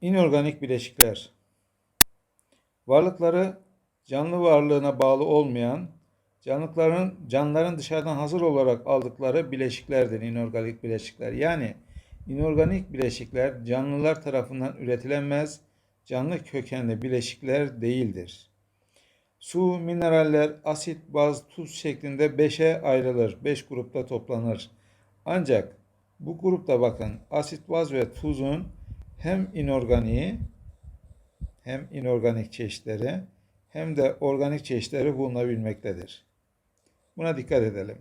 İnorganik bileşikler. Varlıkları canlı varlığına bağlı olmayan, canlıların canlıların dışarıdan hazır olarak aldıkları bileşiklerdir inorganik bileşikler. Yani inorganik bileşikler canlılar tarafından üretilemez, canlı kökenli bileşikler değildir. Su, mineraller, asit, baz, tuz şeklinde beşe ayrılır. Beş grupta toplanır. Ancak bu grupta bakın asit, baz ve tuzun hem inorganiği hem inorganik çeşitleri hem de organik çeşitleri bulunabilmektedir. Buna dikkat edelim.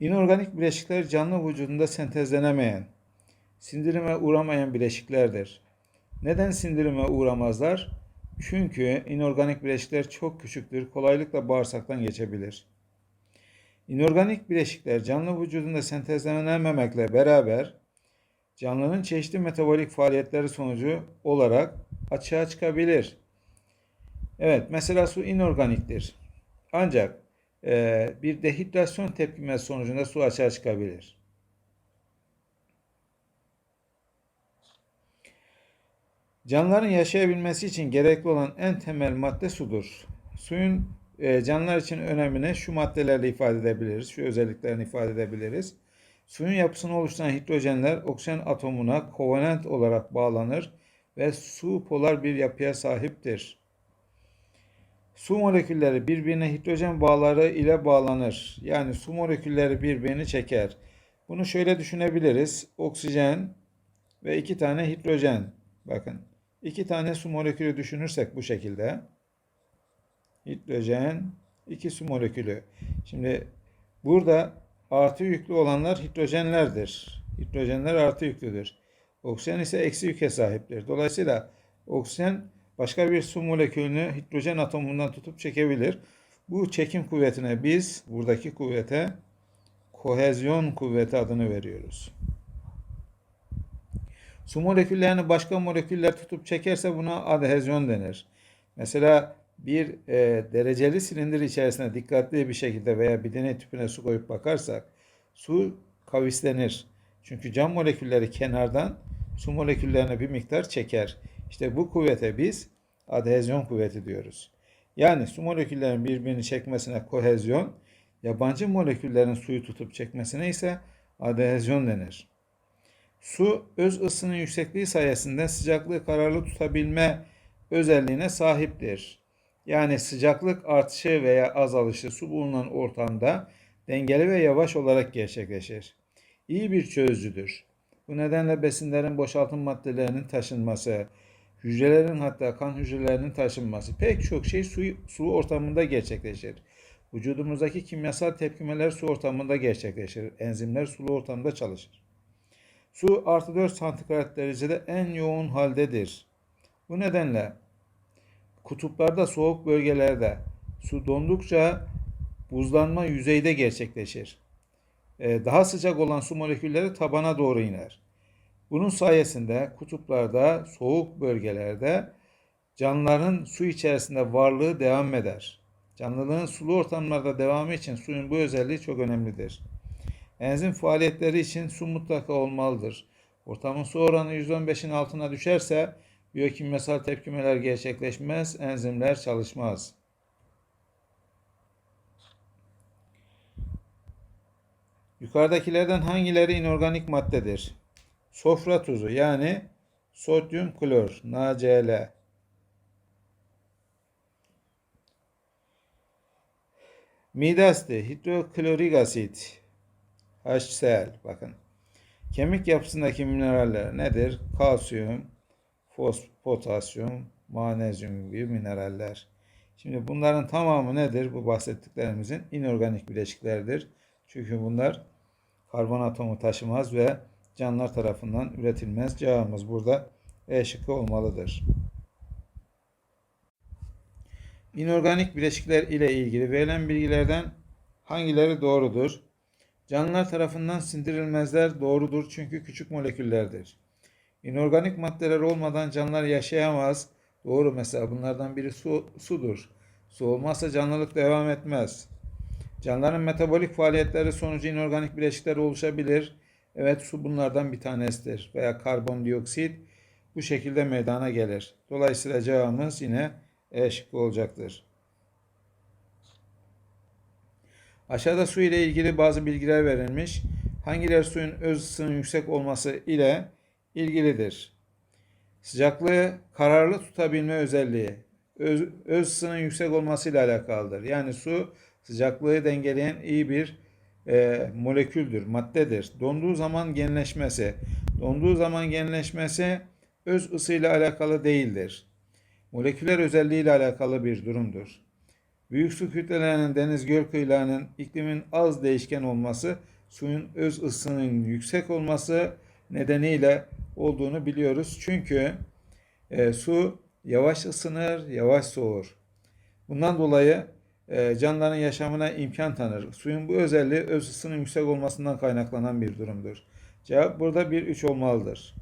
İnorganik bileşikler canlı vücudunda sentezlenemeyen, sindirime uğramayan bileşiklerdir. Neden sindirime uğramazlar? Çünkü inorganik bileşikler çok küçüktür, kolaylıkla bağırsaktan geçebilir. İnorganik bileşikler canlı vücudunda sentezlenememekle beraber canlının çeşitli metabolik faaliyetleri sonucu olarak açığa çıkabilir. Evet, mesela su inorganiktir. Ancak e, bir dehidrasyon tepkimesi sonucunda su açığa çıkabilir. Canlıların yaşayabilmesi için gerekli olan en temel madde sudur. Suyun e, canlılar için önemini şu maddelerle ifade edebiliriz, şu özelliklerini ifade edebiliriz. Suyun yapısını oluşturan hidrojenler oksijen atomuna kovalent olarak bağlanır ve su polar bir yapıya sahiptir. Su molekülleri birbirine hidrojen bağları ile bağlanır. Yani su molekülleri birbirini çeker. Bunu şöyle düşünebiliriz. Oksijen ve iki tane hidrojen. Bakın iki tane su molekülü düşünürsek bu şekilde. Hidrojen, iki su molekülü. Şimdi burada artı yüklü olanlar hidrojenlerdir. Hidrojenler artı yüklüdür. Oksijen ise eksi yüke sahiptir. Dolayısıyla oksijen başka bir su molekülünü hidrojen atomundan tutup çekebilir. Bu çekim kuvvetine biz buradaki kuvvete kohezyon kuvveti adını veriyoruz. Su moleküllerini başka moleküller tutup çekerse buna adhezyon denir. Mesela bir e, dereceli silindir içerisine dikkatli bir şekilde veya bir deney tüpüne su koyup bakarsak su kavislenir. Çünkü cam molekülleri kenardan su moleküllerine bir miktar çeker. İşte bu kuvvete biz adhezyon kuvveti diyoruz. Yani su moleküllerinin birbirini çekmesine kohezyon, yabancı moleküllerin suyu tutup çekmesine ise adhezyon denir. Su öz ısının yüksekliği sayesinde sıcaklığı kararlı tutabilme özelliğine sahiptir. Yani sıcaklık artışı veya azalışı su bulunan ortamda dengeli ve yavaş olarak gerçekleşir. İyi bir çözücüdür. Bu nedenle besinlerin boşaltım maddelerinin taşınması, hücrelerin hatta kan hücrelerinin taşınması pek çok şey su, su ortamında gerçekleşir. Vücudumuzdaki kimyasal tepkimeler su ortamında gerçekleşir. Enzimler sulu ortamda çalışır. Su artı 4 santigrat derecede en yoğun haldedir. Bu nedenle kutuplarda soğuk bölgelerde su dondukça buzlanma yüzeyde gerçekleşir. Ee, daha sıcak olan su molekülleri tabana doğru iner. Bunun sayesinde kutuplarda, soğuk bölgelerde canlıların su içerisinde varlığı devam eder. Canlılığın sulu ortamlarda devamı için suyun bu özelliği çok önemlidir. Enzim faaliyetleri için su mutlaka olmalıdır. Ortamın su oranı 115'in altına düşerse biyokimyasal tepkimeler gerçekleşmez, enzimler çalışmaz. Yukarıdakilerden hangileri inorganik maddedir? Sofra tuzu yani sodyum klor NaCl. Midasti hidroklorik asit HCl bakın. Kemik yapısındaki mineraller nedir? Kalsiyum, potasyum, manezyum gibi mineraller. Şimdi bunların tamamı nedir? Bu bahsettiklerimizin inorganik bileşikleridir. Çünkü bunlar karbon atomu taşımaz ve canlılar tarafından üretilmez. Cevabımız burada E şıkkı olmalıdır. İnorganik bileşikler ile ilgili verilen bilgilerden hangileri doğrudur? Canlılar tarafından sindirilmezler doğrudur çünkü küçük moleküllerdir. İnorganik maddeler olmadan canlılar yaşayamaz. Doğru mesela bunlardan biri su, sudur. Su olmazsa canlılık devam etmez. Canlıların metabolik faaliyetleri sonucu inorganik bileşikler oluşabilir. Evet su bunlardan bir tanesidir. Veya karbondioksit bu şekilde meydana gelir. Dolayısıyla cevabımız yine E şıkkı olacaktır. Aşağıda su ile ilgili bazı bilgiler verilmiş. Hangileri suyun öz ısının yüksek olması ile ilgilidir? Sıcaklığı kararlı tutabilme özelliği öz, öz ısının yüksek olması ile alakalıdır. Yani su sıcaklığı dengeleyen iyi bir e, moleküldür, maddedir. Donduğu zaman genleşmesi, donduğu zaman genleşmesi öz ısıyla alakalı değildir. Moleküler özelliğiyle alakalı bir durumdur. Büyük su kütlelerinin deniz göl kıyılarının iklimin az değişken olması, suyun öz ısının yüksek olması nedeniyle olduğunu biliyoruz. Çünkü e, su yavaş ısınır, yavaş soğur. Bundan dolayı e, canlıların yaşamına imkan tanır. Suyun bu özelliği öz ısının yüksek olmasından kaynaklanan bir durumdur. Cevap burada 1-3 olmalıdır.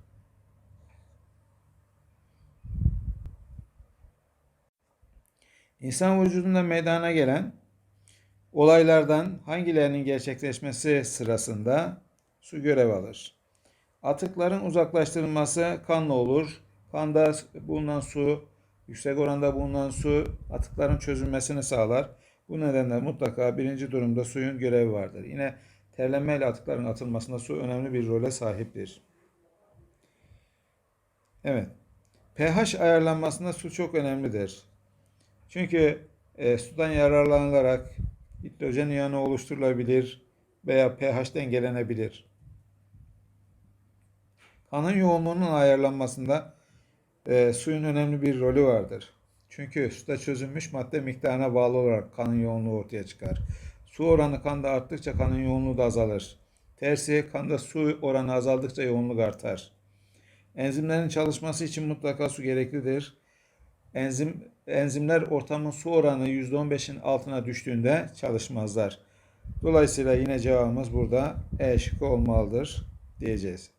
İnsan vücudunda meydana gelen olaylardan hangilerinin gerçekleşmesi sırasında su görev alır? Atıkların uzaklaştırılması kanla olur. Kanda bulunan su, yüksek oranda bulunan su atıkların çözülmesini sağlar. Bu nedenle mutlaka birinci durumda suyun görevi vardır. Yine terlenmeyle atıkların atılmasında su önemli bir role sahiptir. Evet. pH ayarlanmasında su çok önemlidir. Çünkü e, sudan yararlanılarak hidrojen iyonu oluşturulabilir veya pH dengelenebilir. Kanın yoğunluğunun ayarlanmasında e, suyun önemli bir rolü vardır. Çünkü suda çözülmüş madde miktarına bağlı olarak kanın yoğunluğu ortaya çıkar. Su oranı kanda arttıkça kanın yoğunluğu da azalır. Tersi kanda su oranı azaldıkça yoğunluk artar. Enzimlerin çalışması için mutlaka su gereklidir. Enzim enzimler ortamın su oranı %15'in altına düştüğünde çalışmazlar. Dolayısıyla yine cevabımız burada E şıkkı olmalıdır diyeceğiz.